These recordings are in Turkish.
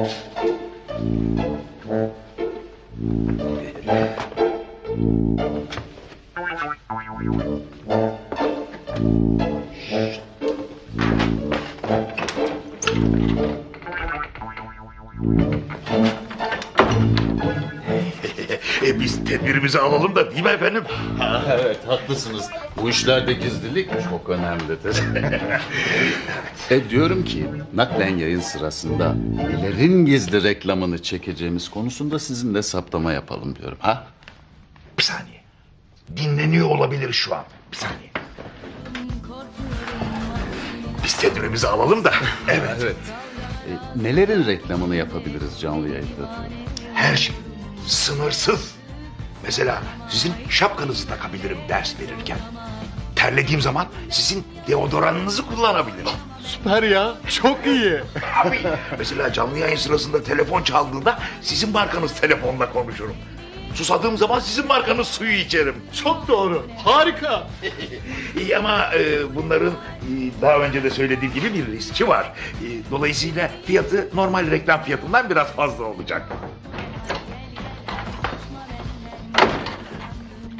Thank mm -hmm. you. Mm -hmm. Tedbirimizi alalım da değil mi efendim? Ha, evet haklısınız. Bu işlerde gizlilik çok önemlidir. e diyorum ki naklen yayın sırasında nelerin gizli reklamını çekeceğimiz konusunda sizinle saptama yapalım diyorum. Ha? Bir saniye. Dinleniyor olabilir şu an. Bir saniye. Biz tedbirimizi alalım da. Evet. Evet. E, nelerin reklamını yapabiliriz canlı yayında? Her şey. Sınırsız. Mesela sizin şapkanızı takabilirim ders verirken. Terlediğim zaman sizin deodoranınızı kullanabilirim. Süper ya. Çok iyi. Abi mesela canlı yayın sırasında telefon çaldığında sizin markanız telefonla konuşurum. Susadığım zaman sizin markanız suyu içerim. Çok doğru. Harika. İyi ama e, bunların e, daha önce de söylediğim gibi bir riski var. E, dolayısıyla fiyatı normal reklam fiyatından biraz fazla olacak.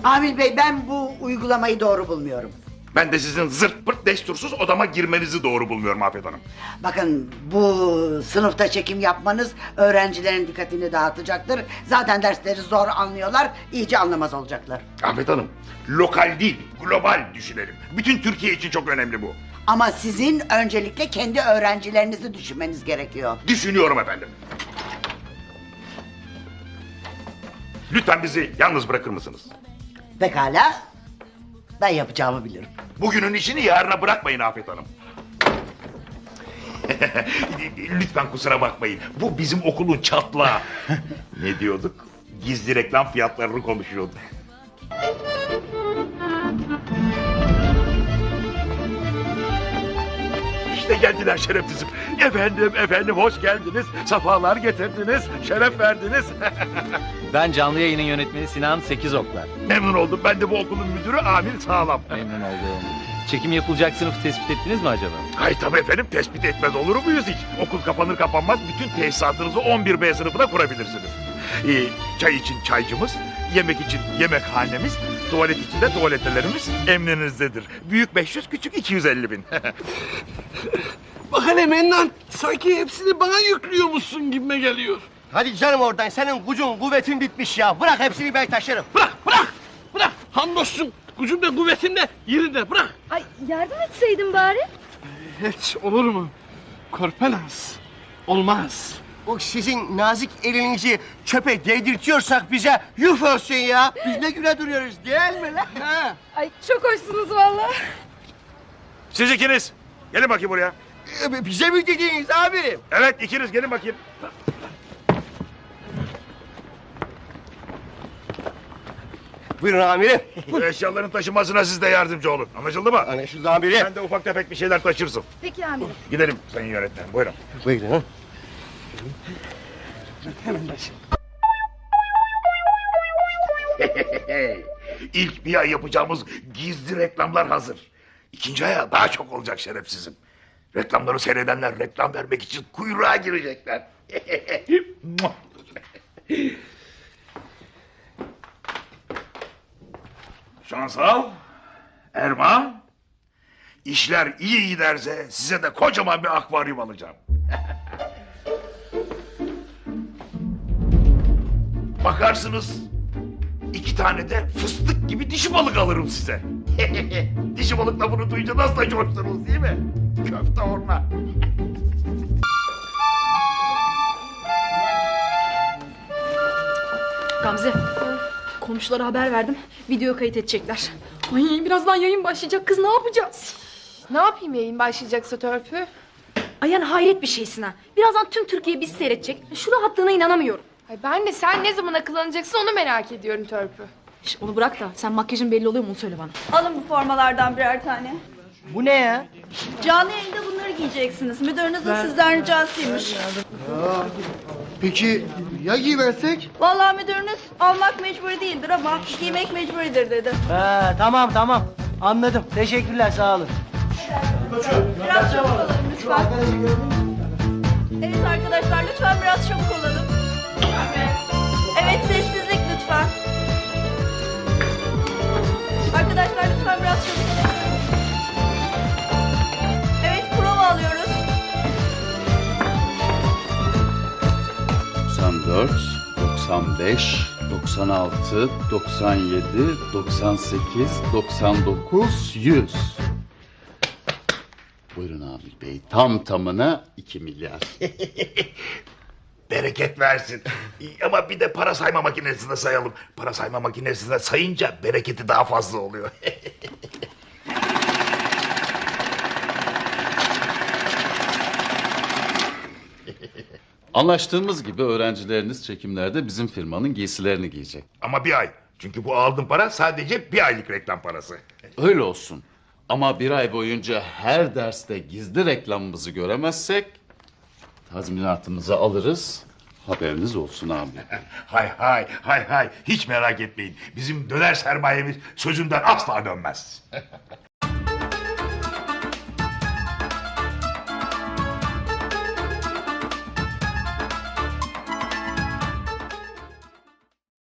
Amil Bey ben bu uygulamayı doğru bulmuyorum. Ben de sizin zırt pırt destursuz odama girmenizi doğru bulmuyorum Afet Hanım. Bakın bu sınıfta çekim yapmanız öğrencilerin dikkatini dağıtacaktır. Zaten dersleri zor anlıyorlar, iyice anlamaz olacaklar. Afet Hanım, lokal değil, global düşünelim. Bütün Türkiye için çok önemli bu. Ama sizin öncelikle kendi öğrencilerinizi düşünmeniz gerekiyor. Düşünüyorum efendim. Lütfen bizi yalnız bırakır mısınız? Pekala, ben yapacağımı bilirim. Bugünün işini yarına bırakmayın Afet Hanım. Lütfen kusura bakmayın. Bu bizim okulun çatlağı. ne diyorduk? Gizli reklam fiyatlarını konuşuyorduk. İşte geldiler şerefsizim. Efendim, efendim hoş geldiniz. Safalar getirdiniz, şeref verdiniz. Ben canlı yayının yönetmeni Sinan Sekizoklar. Memnun oldum. Ben de bu okulun müdürü Amil Sağlam. Memnun oldum. Çekim yapılacak sınıfı tespit ettiniz mi acaba? Hayır tabii efendim tespit etmez olur muyuz hiç? Okul kapanır kapanmaz bütün tesisatınızı 11B sınıfına kurabilirsiniz. Ee, çay için çaycımız, yemek için yemekhanemiz, tuvalet için de tuvaletlerimiz emrinizdedir. Büyük 500, küçük 250 bin. Bak hele Mennan sanki hepsini bana yüklüyormuşsun gibime geliyor. Hadi canım oradan senin gücün kuvvetin bitmiş ya. Bırak hepsini ben taşırım. Bırak bırak bırak. Hamdolsun gücüm de kuvvetim de yerinde bırak. Ay yardım etseydin bari. Hiç olur mu? Korpenaz. Olmaz. O sizin nazik elinizi çöpe değdirtiyorsak bize yuf olsun ya. Biz ne güne duruyoruz değil mi lan? Ha? Ay çok hoşsunuz vallahi. Siz ikiniz gelin bakayım buraya. Ee, Bize mi dediğiniz abi? Evet ikiniz gelin bakayım. Buyurun amirim. Bu eşyaların taşınmasına siz de yardımcı olun. Anlaşıldı mı? Anlaşıldı amirim. Sen de ufak tefek bir şeyler taşırsın. Peki amirim. Gidelim sayın yönetmenim buyurun. Buyurun. İlk bir ay yapacağımız gizli reklamlar hazır. İkinci aya daha çok olacak şerefsizim. Reklamları seyredenler reklam vermek için kuyruğa girecekler. Şansal, Erman, işler iyi giderse size de kocaman bir akvaryum alacağım. Bakarsınız iki tane de fıstık gibi dişi balık alırım size. dişi balık da bunu duyunca nasıl da coştunuz değil mi? Köfte orna. Gamze, komşulara haber verdim. Video kayıt edecekler. Ay birazdan yayın başlayacak kız ne yapacağız? Ne yapayım yayın başlayacaksa törpü? Ay yani hayret bir şeysin ha. Birazdan tüm Türkiye bizi seyredecek. Şu rahatlığına inanamıyorum. Ay ben de sen ne zaman akıllanacaksın onu merak ediyorum törpü. Şş, onu bırak da sen makyajın belli oluyor mu onu söyle bana. Alın bu formalardan birer tane. Bu ne ya? Canlı yayında bunları giyeceksiniz. Müdürünüzün sizden ricasıymış. Peki ya giyiversek? Vallahi müdürünüz almak mecburi değildir ama giymek mecburidir dedi. Ha, tamam tamam. Anladım. Teşekkürler sağ olun. Biraz çabuk olun lütfen. Evet arkadaşlar lütfen biraz çabuk olalım. Evet sessizlik lütfen. Arkadaşlar 94, 95, 96, 97, 98, 99, 100. Buyurun Amil Bey. Tam tamına 2 milyar. Bereket versin. Ama bir de para sayma makinesinde sayalım. Para sayma makinesinde sayınca bereketi daha fazla oluyor. Anlaştığımız gibi öğrencileriniz çekimlerde bizim firmanın giysilerini giyecek. Ama bir ay. Çünkü bu aldığım para sadece bir aylık reklam parası. Öyle olsun. Ama bir ay boyunca her derste gizli reklamımızı göremezsek tazminatımızı alırız. Haberiniz olsun abi. Hay hay hay hay hiç merak etmeyin. Bizim döner sermayemiz sözünden asla dönmez.